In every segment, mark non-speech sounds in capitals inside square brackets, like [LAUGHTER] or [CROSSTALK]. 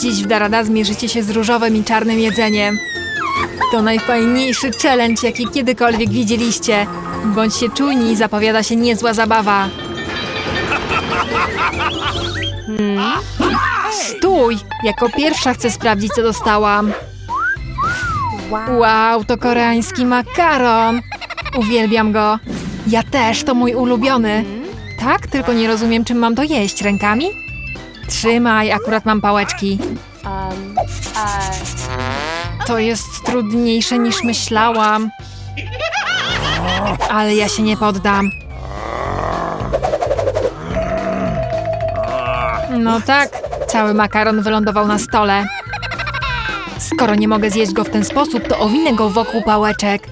Dziś w Darada zmierzycie się z różowym i czarnym jedzeniem. To najfajniejszy challenge, jaki kiedykolwiek widzieliście. Bądźcie czujni, zapowiada się niezła zabawa. Stój! Jako pierwsza chcę sprawdzić, co dostałam. Wow, to koreański makaron! Uwielbiam go. Ja też, to mój ulubiony. Tak, tylko nie rozumiem, czym mam to jeść. Rękami? Trzymaj, akurat mam pałeczki. To jest trudniejsze niż myślałam. Ale ja się nie poddam. No tak, cały makaron wylądował na stole. Skoro nie mogę zjeść go w ten sposób, to owinę go wokół pałeczek.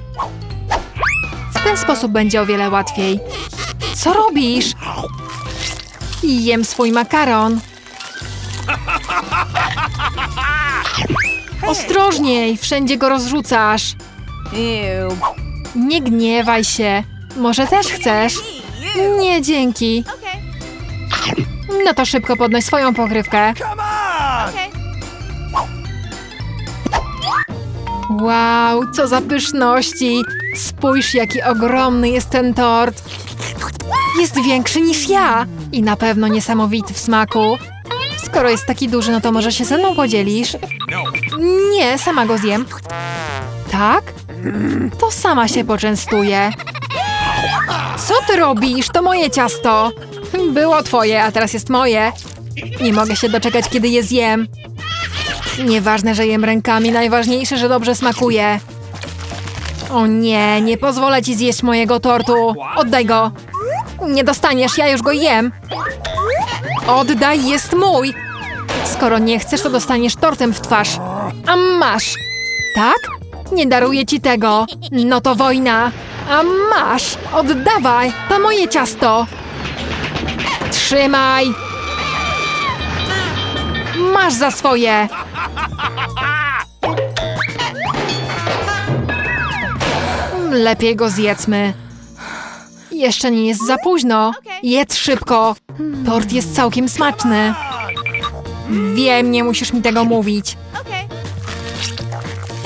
W ten sposób będzie o wiele łatwiej. Co robisz? Jem swój makaron. Ostrożniej, wszędzie go rozrzucasz. Nie gniewaj się. Może też chcesz? Nie, dzięki. No to szybko podnoś swoją pokrywkę. Wow, co za pyszności! Spójrz, jaki ogromny jest ten tort. Jest większy niż ja i na pewno niesamowity w smaku. Skoro jest taki duży, no to może się ze mną podzielisz? Nie, sama go zjem. Tak? To sama się poczęstuję. Co ty robisz? To moje ciasto. Było twoje, a teraz jest moje. Nie mogę się doczekać, kiedy je zjem. Nieważne, że jem rękami, najważniejsze, że dobrze smakuje. O nie, nie pozwolę ci zjeść mojego tortu. Oddaj go. Nie dostaniesz, ja już go jem. Oddaj, jest mój. Skoro nie chcesz, to dostaniesz tortem w twarz. A masz. Tak? Nie daruję ci tego. No to wojna. A masz. Oddawaj. To moje ciasto. Trzymaj. Masz za swoje. Lepiej go zjedzmy. Jeszcze nie jest za późno. Jedz szybko. Tort jest całkiem smaczny. Wiem, nie musisz mi tego mówić.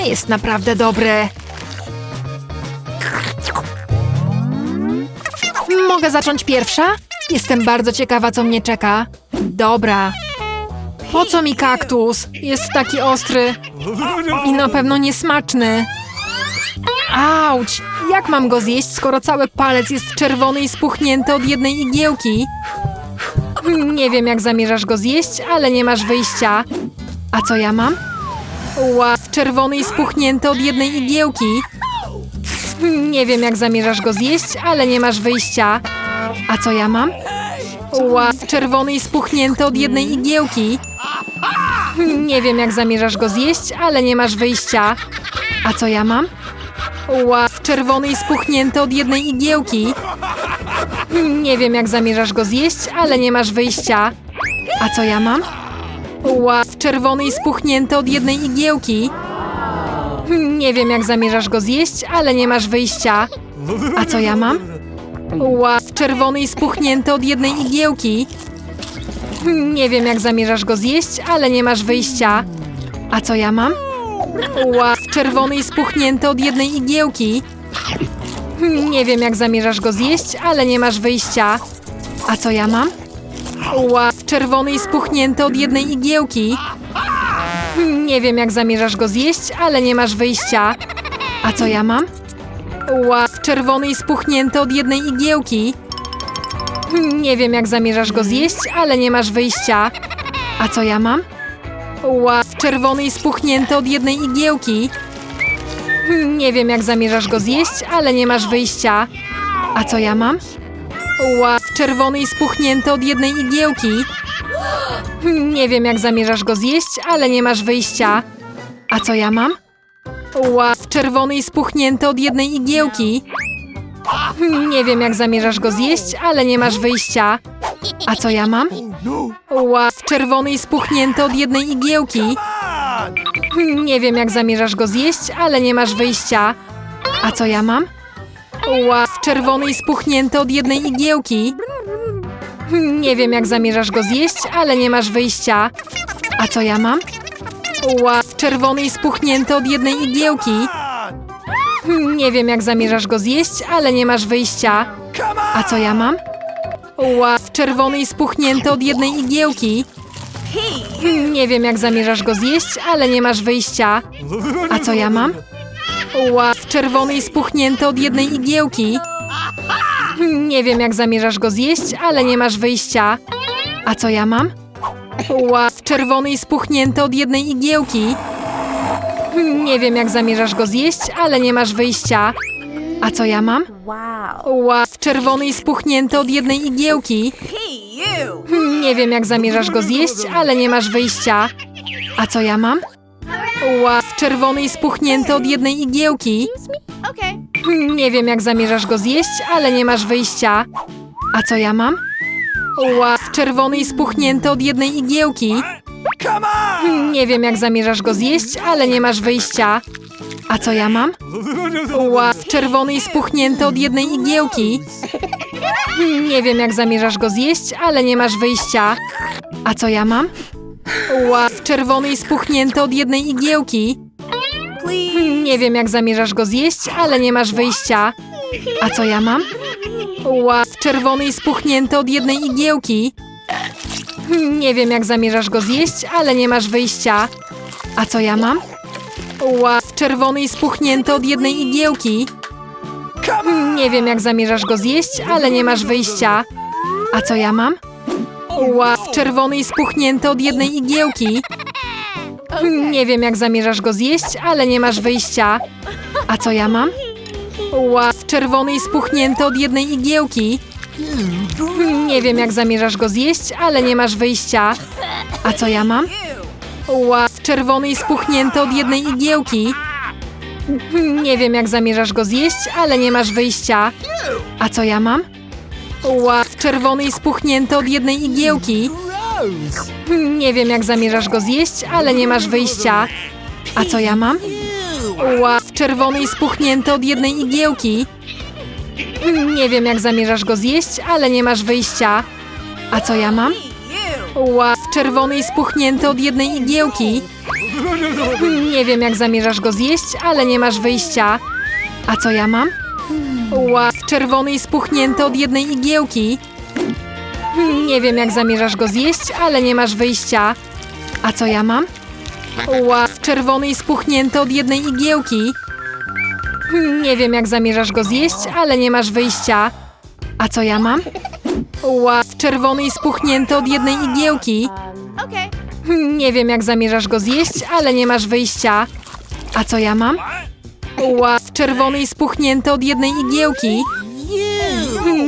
Jest naprawdę dobry. Mogę zacząć pierwsza? Jestem bardzo ciekawa, co mnie czeka. Dobra. Po co mi kaktus? Jest taki ostry i na pewno niesmaczny. Auć! Jak mam go zjeść, skoro cały palec jest czerwony i spuchnięty od jednej igiełki? Nie wiem, jak zamierzasz go zjeść, ale nie masz wyjścia. A co ja mam? Ła, czerwony i spuchnięty od jednej igiełki. Nie wiem, jak zamierzasz go zjeść, ale nie masz wyjścia. A co ja mam? Ła, czerwony i spuchnięty od jednej igiełki. Nie wiem, jak zamierzasz go zjeść, ale nie masz wyjścia. A co ja mam? Ła, czerwony i spuchnięty od jednej igiełki. Nie wiem, jak zamierzasz go zjeść, ale nie masz wyjścia. A co ja mam? Ła, czerwony i spuchnięty od jednej igiełki. Nie wiem, jak zamierzasz go zjeść, ale nie masz wyjścia. A co ja mam? Ła, czerwony i spuchnięty od jednej igiełki. Nie wiem, jak zamierzasz go zjeść, ale nie masz wyjścia. A co ja mam? Ła, czerwony i spuchnięty od jednej igiełki. Nie wiem, jak zamierzasz go zjeść, ale nie masz wyjścia. A co ja mam? Ła, czerwony i spuchnięty od jednej igiełki. Nie wiem, jak zamierzasz go zjeść, ale nie masz wyjścia. A co ja mam? Ła, czerwony i spuchnięty od jednej igiełki. Nie wiem, jak zamierzasz go zjeść, ale nie masz wyjścia. A co ja mam? Ła, czerwony i spuchnięty od jednej igiełki. Nie wiem, jak zamierzasz go zjeść, ale nie masz wyjścia. A co ja mam? Ła, czerwony i spuchnięty od jednej igiełki. Nie wiem, jak zamierzasz go zjeść, ale nie masz wyjścia. A co ja mam? Ła, czerwony i spuchnięty od jednej igiełki. Nie wiem, jak zamierzasz go zjeść, ale nie masz wyjścia. A co ja mam? Ła, czerwony i spuchnięty od jednej igiełki. Nie wiem, jak zamierzasz go zjeść, ale nie masz wyjścia. A co ja mam? Ła, czerwony i spuchnięty od jednej igiełki. Nie wiem, jak zamierzasz go zjeść, ale nie masz wyjścia. A co ja mam? Ła, czerwony i spuchnięty od jednej igiełki. Nie wiem, jak zamierzasz go zjeść, ale nie masz wyjścia. A co ja mam? Ła, czerwony i spuchnięty od jednej igiełki. Nie wiem, jak zamierzasz go zjeść, ale nie masz wyjścia. A co ja mam? Ła, czerwony i spuchnięty od jednej igiełki. Nie wiem, jak zamierzasz go zjeść, ale nie masz wyjścia. A co ja mam? Ła, czerwony i spuchnięty od jednej igiełki. Nie wiem, jak zamierzasz go zjeść, ale nie masz wyjścia. A co ja mam? Wow. Ła, czerwony i spuchnięty od jednej igiełki. Nie wiem, jak zamierzasz go zjeść, ale nie masz wyjścia. A co ja mam? Ła, czerwony i spuchnięty od jednej igiełki. Nie wiem, jak zamierzasz go zjeść, ale nie masz wyjścia. A co ja mam? Ła, czerwony i spuchnięty od jednej igiełki. Nie wiem, jak zamierzasz go zjeść, ale nie masz wyjścia. A co ja mam? Ła, czerwony i spuchnięty od jednej igiełki. Nie wiem, jak zamierzasz go zjeść, ale nie masz wyjścia. A co ja mam? Ła, czerwony i spuchnięty od jednej igiełki. Hmm, Nie wiem, jak zamierzasz go zjeść, ale nie masz wyjścia. A co ja mam? Ła, czerwony i spuchnięty od jednej igiełki. Hmm, Nie wiem, jak zamierzasz go zjeść, ale nie masz wyjścia. A co ja mam? Ła, czerwony i spuchnięty od jednej igiełki. Hmm, Nie wiem, jak zamierzasz go zjeść, ale nie masz wyjścia. A co ja mam? Ła, czerwony i spuchnięty od jednej igiełki. Nie wiem, jak zamierzasz go zjeść, ale nie masz wyjścia. A co ja mam? Ła, czerwony i spuchnięty od jednej igiełki. Nie wiem, jak zamierzasz go zjeść, ale nie masz wyjścia. A co ja mam? Ła, czerwony i spuchnięty od jednej igiełki. Nie wiem, jak zamierzasz go zjeść, ale nie masz wyjścia. A co ja mam? Ła, czerwony i spuchnięty od jednej igiełki. Nie wiem, jak zamierzasz go zjeść, ale nie masz wyjścia. A co ja mam? Ła, czerwony i spuchnięty od jednej igiełki. Nie wiem, jak zamierzasz go zjeść, ale nie masz wyjścia. A co ja mam? Ła, czerwony i spuchnięty od jednej igiełki. Nie wiem, jak zamierzasz go zjeść, ale nie masz wyjścia. A co ja mam? Ła, czerwony i spuchnięty od jednej igiełki. Nie wiem, jak zamierzasz go zjeść, ale nie masz wyjścia. A co ja mam? Ła, czerwony i spuchnięty od jednej igiełki. Nie wiem, jak zamierzasz go zjeść, ale nie masz wyjścia. A co ja mam? Ła, czerwony i spuchnięty od jednej igiełki. Nie wiem, jak zamierzasz go zjeść, ale nie masz wyjścia. A co ja mam? Ła, czerwony i spuchnięty od jednej igiełki.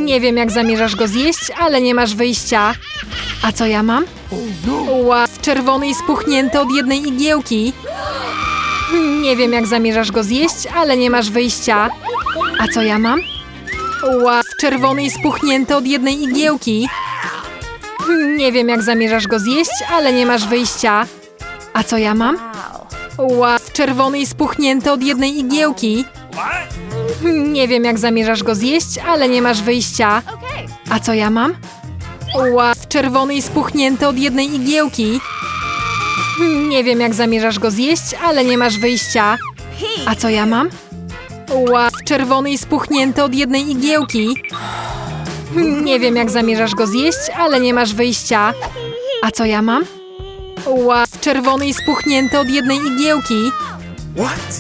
Nie wiem, jak zamierzasz go zjeść, ale nie masz wyjścia. A co ja mam? Ła, czerwony i spuchnięty od jednej igiełki. Nie wiem, jak zamierzasz go zjeść, ale nie masz wyjścia. A co ja mam? Ła, czerwony i spuchnięty od jednej igiełki. Nie wiem, jak zamierzasz go zjeść, ale nie masz wyjścia. A co ja mam? Wow. Ła, czerwony i spuchnięty od jednej igiełki. Nie wiem, jak zamierzasz go zjeść, ale nie masz wyjścia. A co ja mam? Ła, czerwony i spuchnięty od jednej igiełki. Nie wiem, jak zamierzasz go zjeść, ale nie masz wyjścia. A co ja mam? Ła, czerwony i spuchnięty od jednej igiełki. Nie wiem, jak zamierzasz go zjeść, ale nie masz wyjścia. A co ja mam? Ła, czerwony i spuchnięty od jednej igiełki.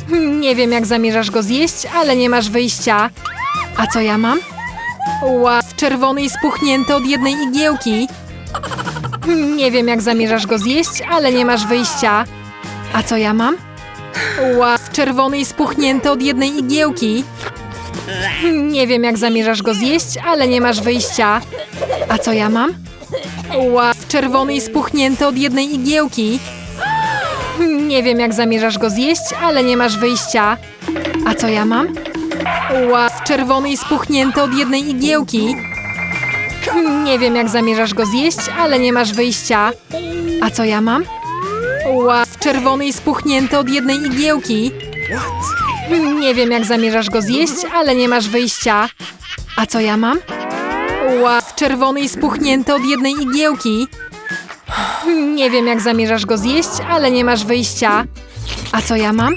Hmm, Nie wiem, jak zamierzasz go zjeść, ale nie masz wyjścia. A co ja mam? Ła, czerwony i spuchnięty od jednej igiełki. Nie wiem, jak zamierzasz go zjeść, ale nie masz wyjścia. A co ja mam? Ła, czerwony i spuchnięty od jednej igiełki. Nie wiem, jak zamierzasz go zjeść, ale nie masz wyjścia. A co ja mam? Ła, czerwony i spuchnięty od jednej igiełki. Nie wiem, jak zamierzasz go zjeść, ale nie masz wyjścia. A co ja mam? Ła, czerwony i spuchnięty od jednej igiełki. Nie wiem, jak zamierzasz go zjeść, ale nie masz wyjścia. A co ja mam? Ła, czerwony i spuchnięty od jednej igiełki. Nie wiem, jak zamierzasz go zjeść, ale nie masz wyjścia. A co ja mam? Ła, czerwony i spuchnięty od jednej igiełki. Nie wiem, jak zamierzasz go zjeść, ale nie masz wyjścia. A co ja mam?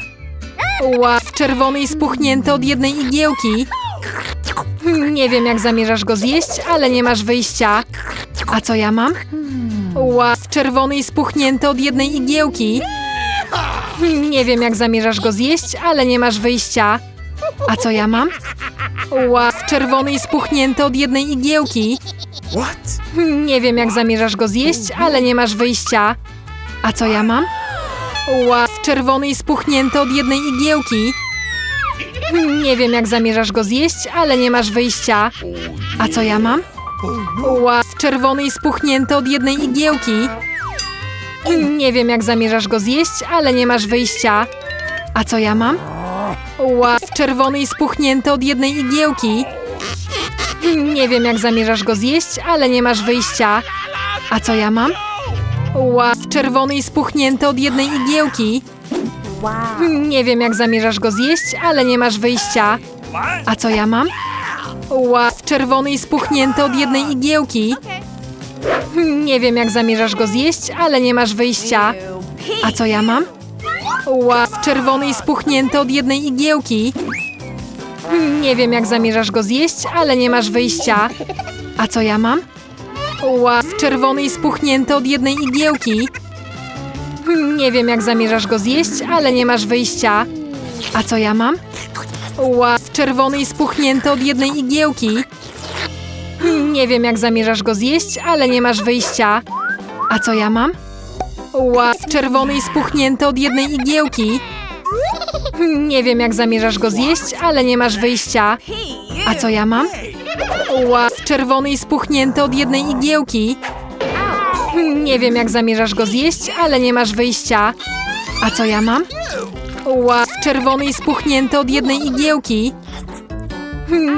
Łap czerwony i spuchnięty od jednej igiełki. Nie wiem, jak zamierzasz go zjeść, ale nie masz wyjścia. A co ja mam? Łap czerwony i spuchnięty od jednej igiełki. Nie wiem, jak zamierzasz go zjeść, ale nie masz wyjścia. A co ja mam? Łap czerwony i spuchnięty od jednej igiełki. Nie wiem, jak zamierzasz go zjeść, ale nie masz wyjścia. A co ja mam? Łap czerwony i spuchnięty od jednej igiełki. Nie wiem, jak zamierzasz go zjeść, ale nie masz wyjścia. A co ja mam? Łap czerwony i spuchnięty od jednej igiełki. Nie wiem, jak zamierzasz go zjeść, ale nie masz wyjścia. A co ja mam? Łap czerwony i spuchnięty od jednej igiełki. Nie wiem, jak zamierzasz go zjeść, ale nie masz wyjścia. A co ja mam? Łap czerwony i spuchnięty od jednej igiełki. Nie wiem, jak zamierzasz go zjeść, ale nie masz wyjścia. A co ja mam? Łap czerwony i spuchnięty od jednej igiełki. Nie wiem, jak zamierzasz go zjeść, ale nie masz wyjścia. A co ja mam? Łap czerwony i spuchnięty od jednej igiełki. Nie wiem, jak zamierzasz go zjeść, ale nie masz wyjścia. A co ja mam? Łap czerwony i spuchnięty od jednej igiełki. Nie wiem, jak zamierzasz go zjeść, ale nie masz wyjścia. A co ja mam? Łap czerwony i spuchnięty od jednej igiełki. Nie wiem, jak zamierzasz go zjeść, ale nie masz wyjścia. A co ja mam? Łap czerwony i spuchnięty od jednej igiełki. Nie wiem, jak zamierzasz go zjeść, ale nie masz wyjścia. A co ja mam? Łap czerwony i spuchnięty od jednej igiełki. Nie wiem, jak zamierzasz go zjeść, ale nie masz wyjścia. A co ja mam? Łap czerwony i spuchnięty od jednej igiełki.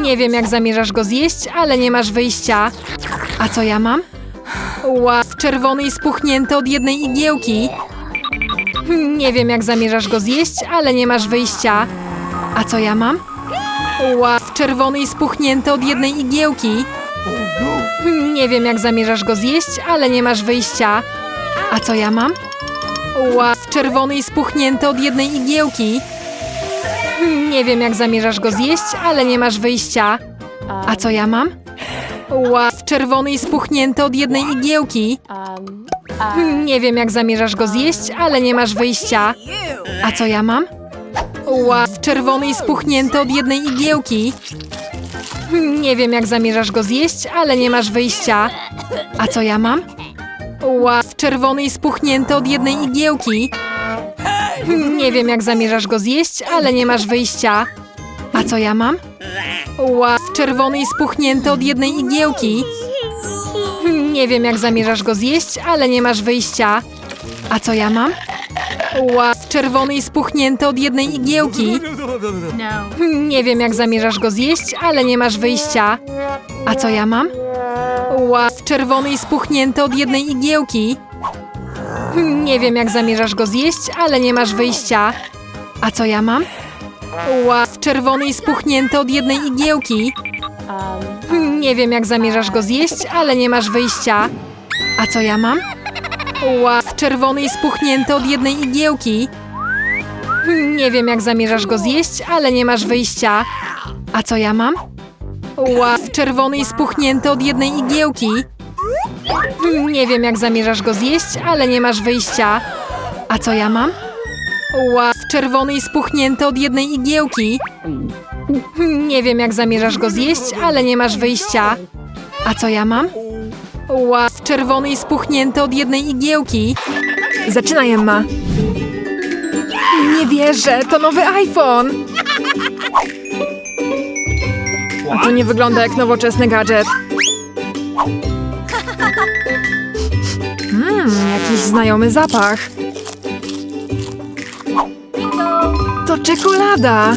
Nie wiem, jak zamierzasz go zjeść, ale nie masz wyjścia. A co ja mam? Łap czerwony i spuchnięty od jednej igiełki. Nie wiem, jak zamierzasz go zjeść, ale nie masz wyjścia. A co ja mam? Łap czerwony i spuchnięty od jednej igiełki. Nie wiem, jak zamierzasz go zjeść, ale nie masz wyjścia. A co ja mam? Łap czerwony i spuchnięty od jednej igiełki. Nie wiem, jak zamierzasz go zjeść, ale nie masz wyjścia. A co ja mam? Łap czerwony i spuchnięty od jednej igiełki. Nie wiem, jak zamierzasz go zjeść, ale nie masz wyjścia. A co ja mam? Łap czerwony i spuchnięty od jednej igiełki. Nie wiem, jak zamierzasz go zjeść, ale nie masz wyjścia. A co ja mam? Łap czerwony i spuchnięty od jednej igiełki. Nie wiem, jak zamierzasz go zjeść, ale nie masz wyjścia. A co ja mam? Łap czerwony i spuchnięty od jednej igiełki. Nie wiem, jak zamierzasz go zjeść, ale nie masz wyjścia. A co ja mam? Łap czerwony i spuchnięty od jednej igiełki. Nie wiem, jak zamierzasz go zjeść, ale nie masz wyjścia. A co ja mam? Łap czerwony i spuchnięty od jednej igiełki. Nie wiem, jak zamierzasz go zjeść, ale nie masz wyjścia. A co ja mam? Łap czerwony i spuchnięty od jednej igiełki. Nie wiem, jak zamierzasz go zjeść, ale nie masz wyjścia. A co ja mam? Łap czerwony i spuchnięty od jednej igiełki. Nie wiem, jak zamierzasz go zjeść, ale nie masz wyjścia. A co ja mam? Łap czerwony i spuchnięty od jednej igiełki. Nie wiem, jak zamierzasz go zjeść, ale nie masz wyjścia. A co ja mam? Łap czerwony i spuchnięty od jednej igiełki. Nie wiem, jak zamierzasz go zjeść, ale nie masz wyjścia. A co ja mam? Łap czerwony i spuchnięty od jednej igiełki. Zaczynaj, Emma. Nie wierzę, to nowy iPhone. A to nie wygląda jak nowoczesny gadżet. Mmm, jakiś znajomy zapach. To czekolada.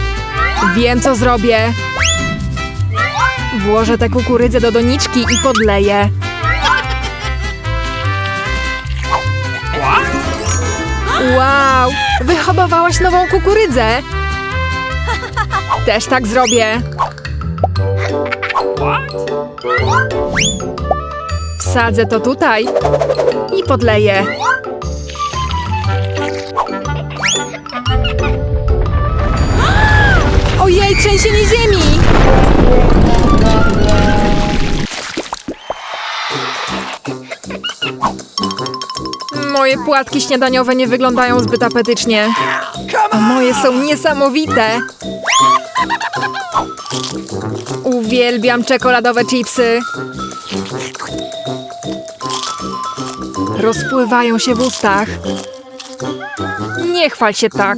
Wiem, co zrobię. Włożę tę kukurydzę do doniczki i podleję. Wow! Wyhodowałaś nową kukurydzę! Też tak zrobię. Wsadzę to tutaj i podleję. Trzęsienie ziemi! Moje płatki śniadaniowe nie wyglądają zbyt apetycznie. A moje są niesamowite. Uwielbiam czekoladowe chipsy. Rozpływają się w ustach. Nie chwal się tak.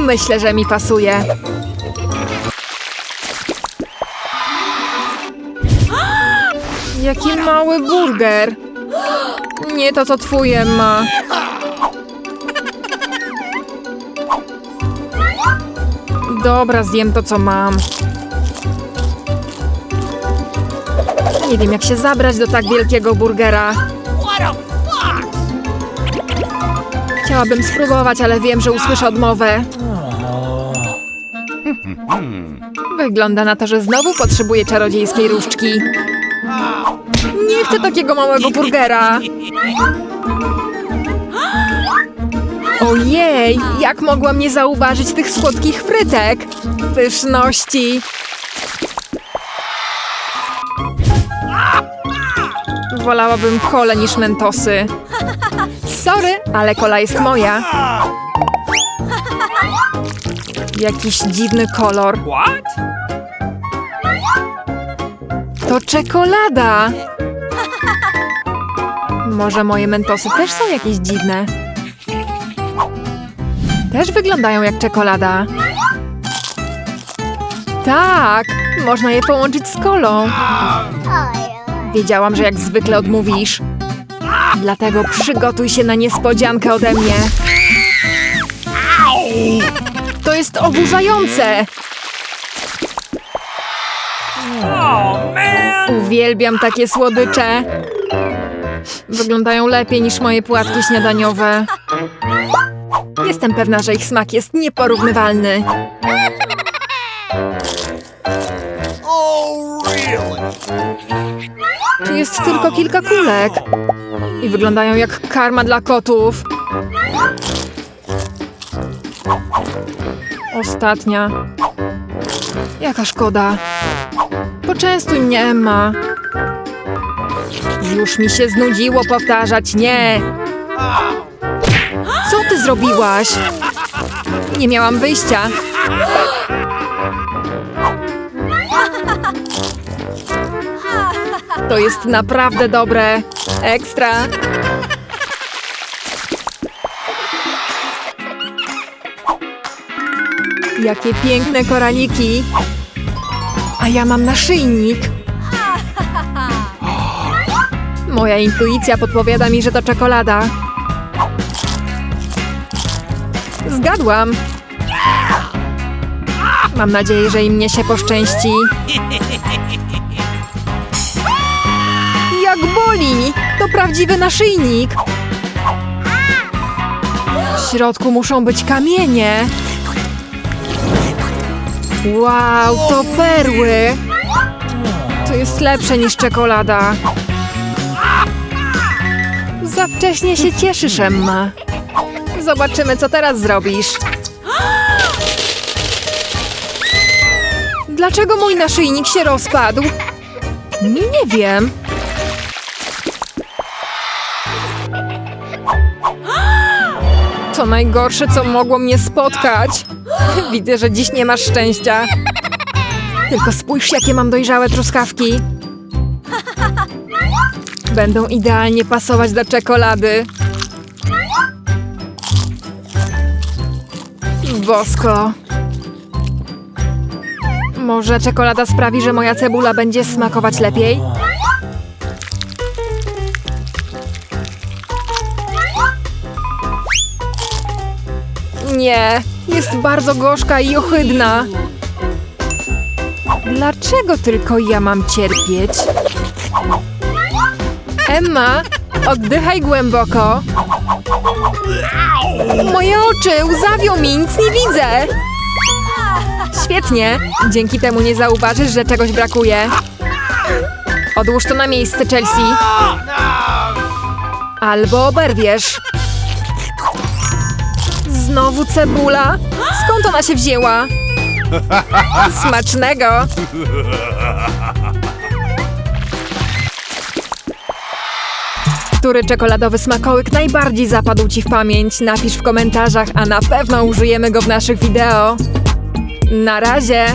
Myślę, że mi pasuje. Jaki mały burger. Nie to, co twój, Emma. Dobra, zjem to, co mam. Nie wiem, jak się zabrać do tak wielkiego burgera. Chciałabym spróbować, ale wiem, że usłyszę odmowę. Wygląda na to, że znowu potrzebuję czarodziejskiej różdżki. Nie chcę takiego małego burgera. Ojej, jak mogłam nie zauważyć tych słodkich frytek? Pyszności. Wolałabym kole niż mentosy. Sorry, ale kola jest moja. Jakiś dziwny kolor. What? To czekolada! Może moje mentosy też są jakieś dziwne? Też wyglądają jak czekolada. Tak, można je połączyć z kolą. Wiedziałam, że jak zwykle odmówisz. Dlatego przygotuj się na niespodziankę ode mnie. To jest oburzające! Uwielbiam takie słodycze. Wyglądają lepiej niż moje płatki śniadaniowe. Jestem pewna, że ich smak jest nieporównywalny. Oh, really? Tu jest tylko kilka kulek. I wyglądają jak karma dla kotów. Ostatnia. Jaka szkoda. Poczęstuj mnie, Emma. Już mi się znudziło powtarzać nie. Co ty zrobiłaś? Nie miałam wyjścia. To jest naprawdę dobre. Ekstra. Jakie piękne koraliki. A ja mam naszyjnik. Moja intuicja podpowiada mi, że to czekolada. Zgadłam. Mam nadzieję, że i mnie się poszczęści. To prawdziwy naszyjnik. W środku muszą być kamienie. Wow, to perły! To jest lepsze niż czekolada. Za wcześnie się cieszysz, Emma. Zobaczymy, co teraz zrobisz. Dlaczego mój naszyjnik się rozpadł? Nie wiem. To najgorsze, co mogło mnie spotkać. [GASPS] Widzę, że dziś nie masz szczęścia. Tylko spójrz, jakie mam dojrzałe truskawki. Będą idealnie pasować do czekolady. Bosko. Może czekolada sprawi, że moja cebula będzie smakować lepiej? Nie, jest bardzo gorzka i ohydna. Dlaczego tylko ja mam cierpieć? Emma, oddychaj głęboko. Moje oczy łzawią mi, nic nie widzę. Świetnie, dzięki temu nie zauważysz, że czegoś brakuje. Odłóż to na miejsce, Chelsea. Albo oberwiesz. Znowu cebula? Skąd ona się wzięła? Smacznego! Który czekoladowy smakołyk najbardziej zapadł Ci w pamięć? Napisz w komentarzach, a na pewno użyjemy go w naszych wideo. Na razie!